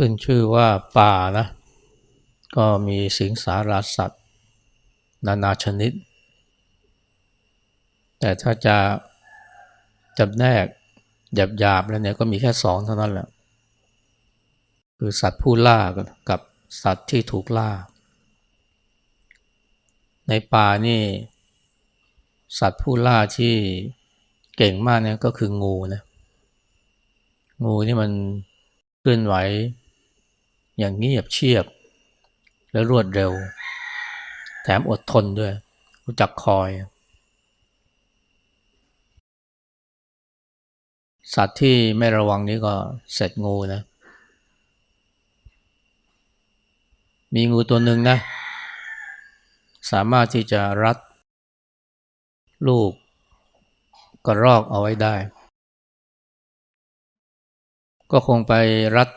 ขึ้นชื่อว่าป่านะก็มีสิงสาราสัตว์ นานาชนิด แต่ถ้าจะจำแนกหยาบๆแล้วเนี่ยก็มีแค่สองเท่านั้นแหละ คือสัตว์ผู้ล่ากับสัตว์ที่ถูกล่า ในป่านี่ สัตว์ผู้ล่าที่เก่งมากเนี่ยก็คืองูนะงูนี่มันเคลื่อนไหว อย่างเงียบเชียบ และรวดเร็ว แถมอดทนด้วย รู้จักคอย สัตว์ที่ไม่ระวังนี้ก็เสร็จงูนะ มีงูตัวหนึ่งนะ สามารถที่จะรัด ลูกกระรอกเอาไว้ได้ ก็คงไปรัด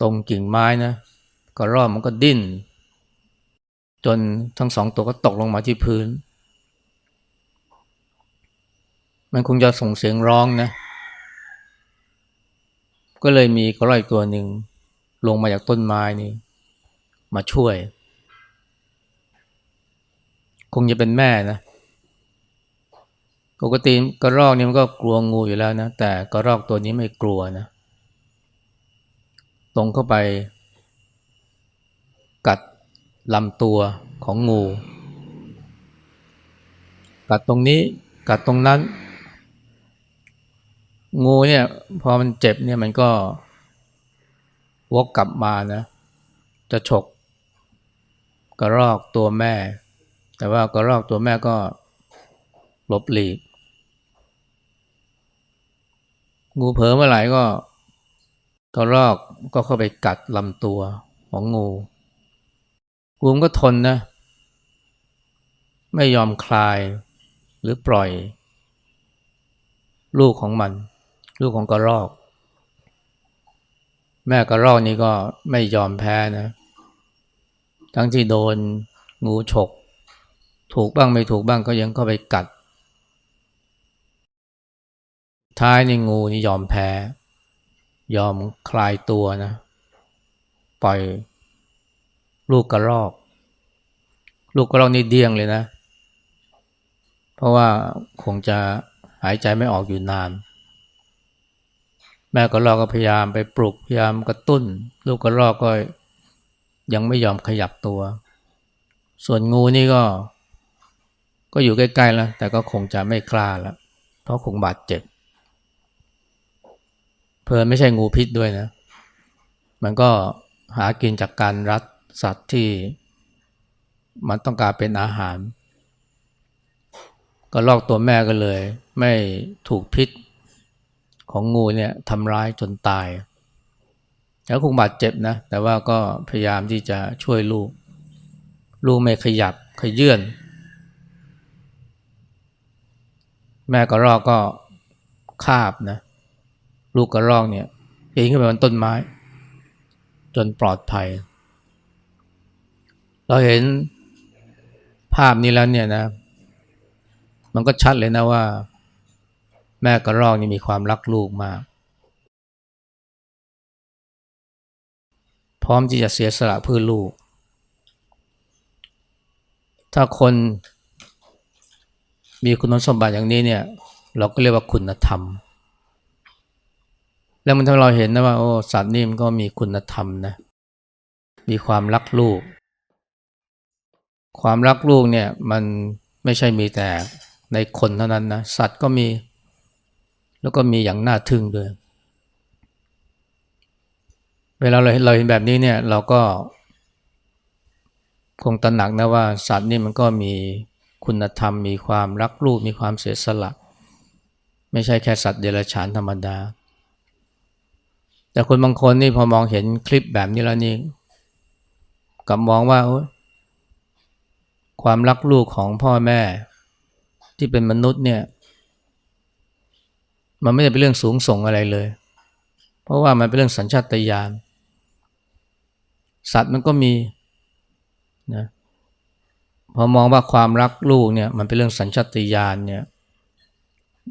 ตรงกิ่งไม้นะกระรอกมันก็ดิ้น จนทั้งสองตัวก็ตกลงมาที่พื้น มันคงจะส่งเสียงร้องนะ ก็เลยมีกระรอกตัวหนึ่งลงมาจากต้นไม้นี่มาช่วย คงจะเป็นแม่นะ ปกติกระรอกนี่มันก็กลัวงูอยู่แล้วนะ แต่กระรอกตัวนี้ไม่กลัวนะ ตรงเข้าไป กัดลำตัวของงู กัดตรงนี้กัดตรงนั้น งูเนี่ยพอมันเจ็บเนี่ยมันก็วกกลับมานะ จะฉกกระรอกตัวแม่ แต่ว่ากระรอกตัวแม่ก็หลบหลีก งูเผลอเมื่อไหร่ก็กระรอก ก็เข้าไปกัดลำตัวของงูงูมก็ทนนะ ไม่ยอมคลายหรือปล่อย ลูกของมัน ลูกของกระรอก แม่กระรอกนี่ก็ไม่ยอมแพ้นะ ทั้งที่โดนงูฉก ถูกบ้างไม่ถูกบ้างก็ยังเข้าไปกัด ท้ายนี่งูนี่ยอมแพ้ ยอมคลายตัวนะ ปล่อยลูกกระรอก ลูกกระรอกนี่เดี้ยงเลยนะ เพราะว่าคงจะหายใจไม่ออกอยู่นาน แม่กระรอกก็พยายามไปปลุกพยายามกระตุ้น ลูกกระรอกก็ยังไม่ยอมขยับตัว ส่วนงูนี่ก็ ก็อยู่ใกล้ๆแล้วแต่ก็คงจะไม่กล้าแล้วเพราะคงบาดเจ็บ เพลินไม่ใช่งูพิษด้วยนะ มันก็หากินจากการรัดสัตว์ที่มันต้องการเป็นอาหาร ก็ลอกตัวแม่ก็เลย ไม่ถูกพิษของงูเนี่ยทำร้ายจนตาย แล้วคงบาดเจ็บนะ แต่ว่าก็พยายามที่จะช่วยลูก ลูกไม่ขยับขยื่นแม่ก็รอกก็คาบนะ ลูกกระรอกเนี่ยปีนขึ้นไปบนต้นไม้ จนปลอดภัย เราเห็นภาพนี้แล้วเนี่ยนะ มันก็ชัดเลยนะว่า แม่กระรอกนี่มีความรักลูกมาก พร้อมที่จะเสียสละเพื่อลูก ถ้าคนมีคุณสมบัติอย่างนี้เนี่ย เราก็เรียกว่าคุณธรรม แล้วมันทำให้เราเห็นนะว่าโอ้สัตว์นี่มันก็มีคุณธรรมนะ มีความรักลูก ความรักลูกเนี่ยมันไม่ใช่มีแต่ในคนเท่านั้นนะสัตว์ก็มี แล้วก็มีอย่างน่าทึ่งด้วย เวลาเราเราเห็นแบบนี้เนี่ยเราก็ คงตระหนักนะว่า สัตว์นี่มันก็มีคุณธรรม มีความรักลูก มีความเสียสละ ไม่ใช่แค่สัตว์เดรัจฉานธรรมดา แต่คนบางคนนี่พอมองเห็นคลิปแบบนี้แล้วนี่กลับมองว่าความรักลูกของพ่อแม่ ที่เป็นมนุษย์เนี่ย มันไม่ได้เป็นเรื่องสูงส่งอะไรเลย เพราะว่ามันเป็นเรื่องสัญชาตญาณสัตว์มันก็มีนะพอมองว่าความรักลูกเนี่ย มันเป็นเรื่องสัญชาตญาณเนี่ย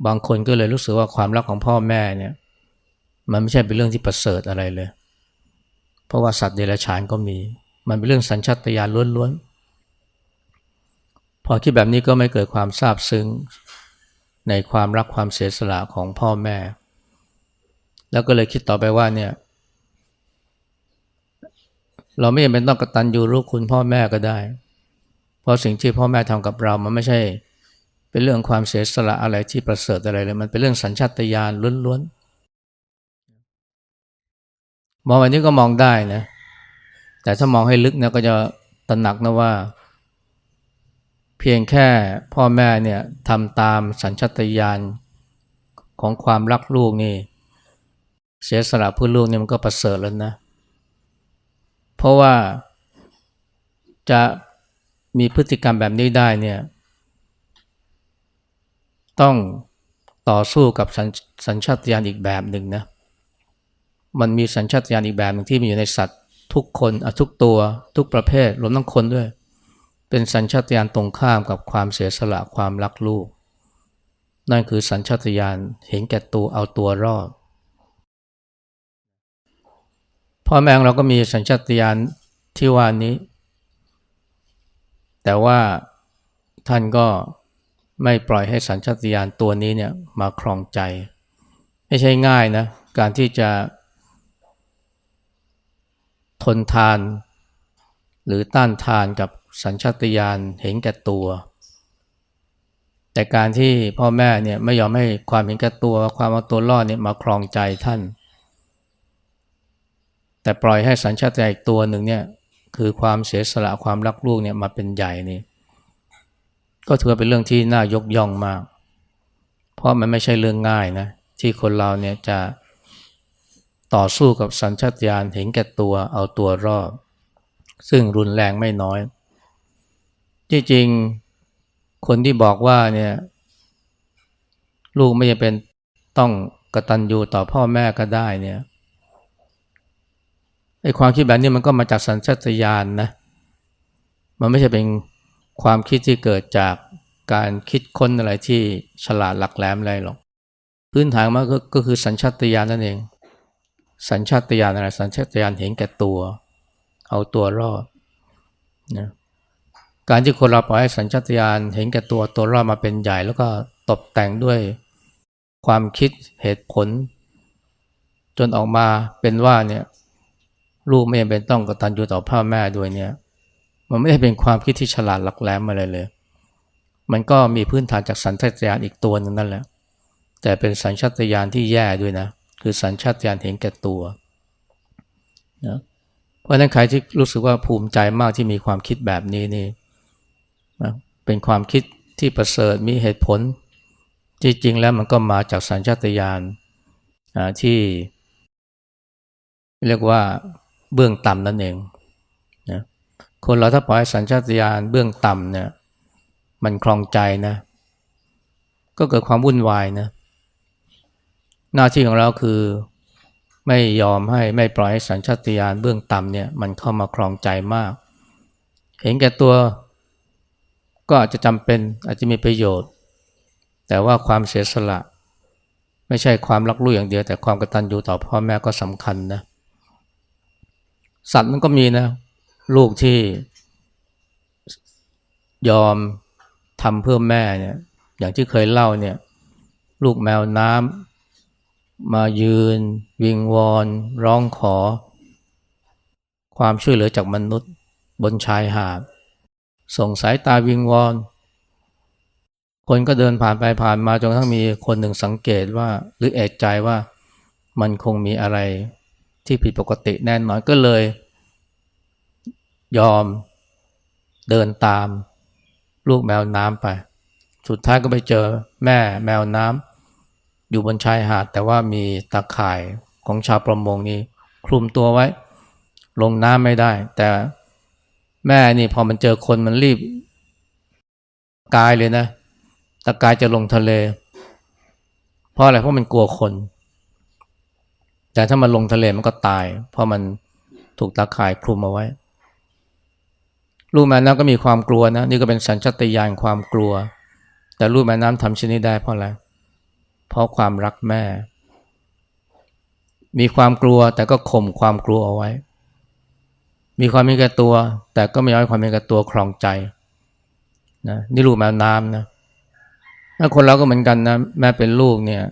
บางคนก็เลยรู้สึกว่าความรักของพ่อแม่เนี่ย มันไม่ใช่เป็นเรื่องที่ประเสริฐอะไรเลย เพราะว่าสัตว์เดรัจฉานก็มี มันเป็นเรื่องสัญชาตญาณล้วนๆ พอคิดแบบนี้ก็ไม่เกิดความซาบซึ้งในความรักความเสียสละของพ่อแม่ แล้วก็เลยคิดต่อไปว่าเนี่ย เราไม่จำเป็นต้องกตัญญูรู้คุณพ่อแม่ก็ได้ เพราะสิ่งที่พ่อแม่ทำกับเรา มันไม่ใช่เป็นเรื่องความเสียสละอะไรที่ประเสริฐอะไรเลย มันเป็นเรื่องสัญชาตญาณล้วนๆ มองแบบนี้ก็มองได้นะ แต่ถ้ามองให้ลึกนะก็จะตระหนักนะว่า เพียงแค่พ่อแม่เนี่ยทำตามสัญชาตญาณของความรักลูกนี่เสียสละเพื่อลูกนี่มันก็ประเสริฐแล้วนะ เพราะว่าจะมีพฤติกรรมแบบนี้ได้เนี่ย ต้องต่อสู้กับสัญสัญชาตญาณอีกแบบหนึ่งนะ มันมีสัญชาตญาณอีกแบบหนึ่งที่มีอยู่ในสัตว์ ทุกคนทุกตัวทุกประเภทรวมทั้งคนด้วย เป็นสัญชาตญาณตรงข้ามกับความเสียสละความรักลูก นั่นคือสัญชาตญาณเห็นแก่ตัวเอาตัวรอดพ่อแม่เราก็มีสัญชาตญาณที่ว่านี้ แต่ว่าท่านก็ไม่ปล่อยให้สัญชาตญาณตัวนี้เนี่ยมาครองใจ ไม่ใช่ง่ายนะ การที่จะ ทนทาน หรือต้านทานกับสัญชาตญาณเห็นแก่ตัว แต่การที่พ่อแม่เนี่ยไม่ยอมให้ความเห็นแก่ตัว ความเอาตัวรอดเนี่ยมาครองใจท่าน แต่ปล่อยให้สัญชาตญาณอีกตัวหนึ่งเนี่ยคือความเสียสละความรักลูกเนี่ยมาเป็นใหญ่นี่ก็ถือเป็นเรื่องที่น่ายกย่องมาก เพราะมันไม่ใช่เรื่องง่ายนะที่คนเราเนี่ยจะ ต่อสู้กับสัญชาตญาณเห็นแก่ตัวเอาตัวรอด ซึ่งรุนแรงไม่น้อยจริงๆคนที่บอกว่าเนี่ยลูกไม่จำเป็นต้องกระตัญญูต่อพ่อแม่ก็ได้เนี่ยไอ้ความคิดแบบนี้มันก็มาจากสัญชาตญาณนนะมันไม่ใช่เป็นความคิดที่เกิดจากการคิดค้นอะไรที่ฉลาดหลักแหลมอะไรหรอก พื้นฐานมันก็ก็คือสัญชาตญาณนั่นเอง สัญชาตญาณอะไรสัญชาตญาณเห็นแก่ตัว เอาตัวรอดนะการที่คนเราปล่อยให้สัญชาตญาณเห็นแก่ตัวตัวรอดมาเป็นใหญ่ แล้วก็ตกแต่งด้วยความคิดเหตุผล จนออกมาเป็นว่าเนี่ยลูกไม่จำเป็นต้องกตัญญูต่อพ่อแม่ด้วยเนี่ย มันไม่ได้เป็นความคิดที่ฉลาดหลักแหลมอะไรเลย มันก็มีพื้นฐานจากสัญชาตญาณอีกตัวหนึ่งนั่นแหละ แต่เป็นสัญชาตญาณที่แย่ด้วยนะ คือสัญชาตญาณเห็นแก่ตัวนะเพราะนั้นใครที่รู้สึกว่าภูมิใจมากที่มีความคิดแบบนี้นี่นะเป็นความคิดที่ประเสริฐมีเหตุผล จริงๆแล้วมันก็มาจากสัญชาตญาณที่ เรียกว่าเบื้องต่ำนั่นเองนะคนเราถ้าปล่อยสัญชาตญาณเบื้องต่ำเนี่ยมันคลองใจนะ ก็เกิดความวุ่นวายนะ หน้าที่ของเราคือไม่ยอมให้ไม่ปล่อยให้สัญชาตญาณเบื้องต่ำเนี่ยมันเข้ามาคลองใจมาก เห็นแก่ตัวก็อาจจะจำเป็นอาจจะมีประโยชน์ แต่ว่าความเสียสละ ไม่ใช่ความรักลูกอย่างเดียว แต่ความกตัญญูต่อพ่อแม่ก็สำคัญนะสัตว์มันก็มีนะ ลูกที่ยอมทำเพื่อแม่เนี่ยอย่างที่เคยเล่าเนี่ย ลูกแมวน้ำ มายืน วิงวอน ร้องขอ ความช่วยเหลือจากมนุษย์บนชายหาดส่งสายตาวิงวอน คนก็เดินผ่านไปผ่านมาจนทั้งมีคนหนึ่งสังเกตว่า หรือเอกใจว่ามันคงมีอะไรที่ผิดปกติแน่นอนก็เลย ยอมเดินตาม ลูกแมวน้ำไป สุดท้ายก็ไปเจอแม่แมวน้ำ อยู่บนชายหาด แต่ว่ามีตาข่ายของชาวประมงนี้คลุมตัวไว้ ลงน้ำไม่ได้ แต่แม่นี่พอมันเจอคนมันรีบ กายเลยนะตะกายจะลงทะเล เพราะอะไรเพราะมันกลัวคน แต่ถ้ามันลงทะเลมันก็ตาย เพราะมันถูกตาข่ายคลุมเอาไว้ ลูกแม่น้ำก็มีความกลัวนะ นี่ก็เป็นสัญชตาตญาณความกลัว แต่ลูกแม่น้ำทำชนิดได้เพราะอะไรเเพราะความรักแม่ มีความกลัวแต่ก็ข่มความกลัวเอาไว้ มีความมีแก่ตัว แต่ก็ไม่ยอมให้ความมีแก่ตัวครองใจนะนี่ลูกแมวน้ำนะถ้าคนเราก็เหมือนกันนะแม้เป็นลูกเนี่ย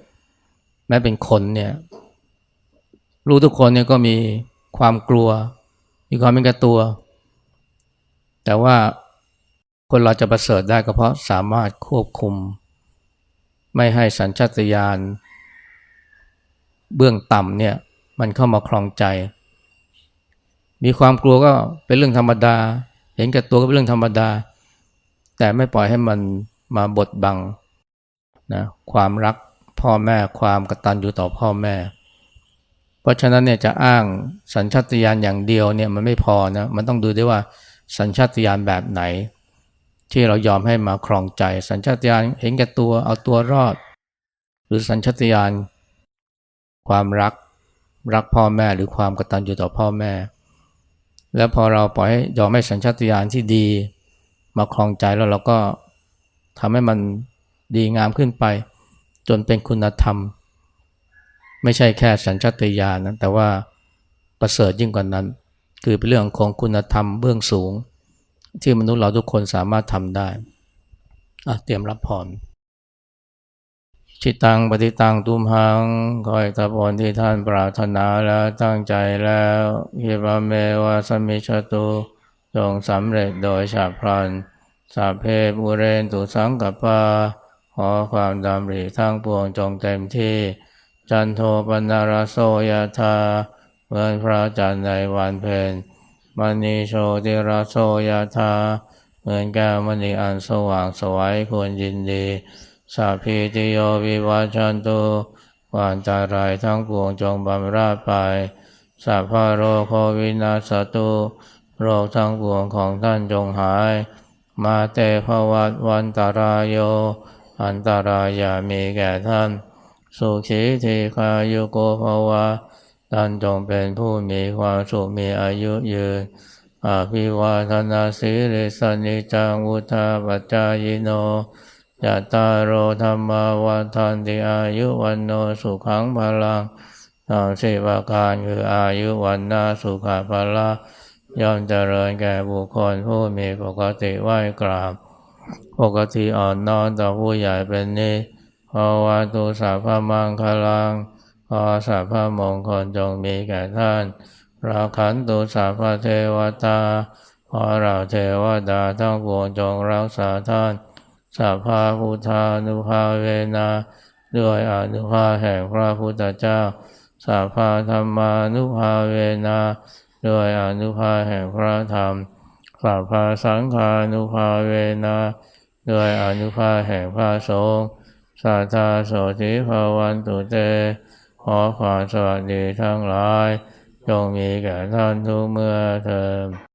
แม้เป็นคนเนี่ยลูกทุกคนเนี่ยก็มีความกลัว มีความมีแก่ตัว แต่ว่าคนเราจะประเสริฐได้ก็เพราะสามารถควบคุม ไม่ให้สัญชาตญาณเบื้องต่ำเนี่ยมันเข้ามาคลองใจ มีความกลัวก็เป็นเรื่องธรรมดา เห็นแก่ตัวก็เป็นเรื่องธรรมดา แต่ไม่ปล่อยให้มันมาบดบังนะความรักพ่อแม่ความกตัญญูต่อพ่อแม่ เพราะฉะนั้นเนี่ยจะอ้างสัญชาตญาณอย่างเดียวเนี่ยมันไม่พอนะมันต้องดูด้วยว่าสัญชาตญาณแบบไหน ที่เรายอมให้มาครองใจ สัญชาตญาณเห็นแก่ตัวเอาตัวรอด หรือสัญชาตญาณความรักรักพ่อแม่หรือความกตัญญูต่อพ่อแม่ แล้วพอเราปล่อยให้ยอมให้สัญชาตญาณที่ดี มาครองใจแล้วเราก็ทำให้มันดีงามขึ้นไป จนเป็นคุณธรรม ไม่ใช่แค่สัญชาตญาณนะแต่ว่าประเสริฐยิ่งกว่านั้น คือเป็นเรื่องของคุณธรรมเบื้องสูง ที่มนุษย์เราทุกคนสามารถทำได้อะเตรียมรับพรชิตังปฏิตังตุมหังคอยตะพรที่ท่านปรารถนาแล้วตั้งใจแล้วเยบาเมวาสมิชตุจงสำเร็จโดยฉับพลันสัพเพบุเรนตุสังกปาขอความดำริทั้งปวงจงเต็มที่ จันโทปนารโสยธาเหมือนพระจันทร์ในวันเพ็ญ มณีโชติรโสยธาเหมือนแก้วมณีอันสว่างสวัยควรยินดีสัพพิติโยวิวัชชันตุวานตารายทั้งปวงจงบำราดไปสัพพะโรโควินาสตุโรคทั้งปวงของท่านจงหาย มาเตภวัตวันตารายโย อันตรายามีแก่ท่าน สุขีทีคายุโกภวะ ท่านจงเป็นผู้มีความสุขมีอายุยืนอาภิวาทนาสิริสนิจังวุธาปัจจายโนยะตาโรธรรมาวันทันติอายุวันโนสุขังพลังทางสิบาการคืออายุวันนาสุขภาละย่อมเจริญแก่บุคคลผู้มีปกติไหวกราบ ปกติอ่อนน้อมต่อผู้ใหญ่เป็นนิจภาวะตุสัพพมังคลัง ขอสัพพมงคลจงมีแก่ท่าน ราขันตุสัพพเทวตา ขอเราเทวดาทั้งปวงจงรักษาท่านสัพพาพุทธานุภาเวนะด้วยอนุภาแห่งพระพุทธเจ้าสัพพาธรรมานุภาเวนะด้วยอนุภาแห่งพระธรรมสัพพาสังฆานุภาเวนะด้วยอนุภาแห่งพระสงฆ์สัทธาโสธิภาวันตุเต ขอความสวัสดีทั้งหลายจงมีแก่ท่านทุกเมื่อเทอม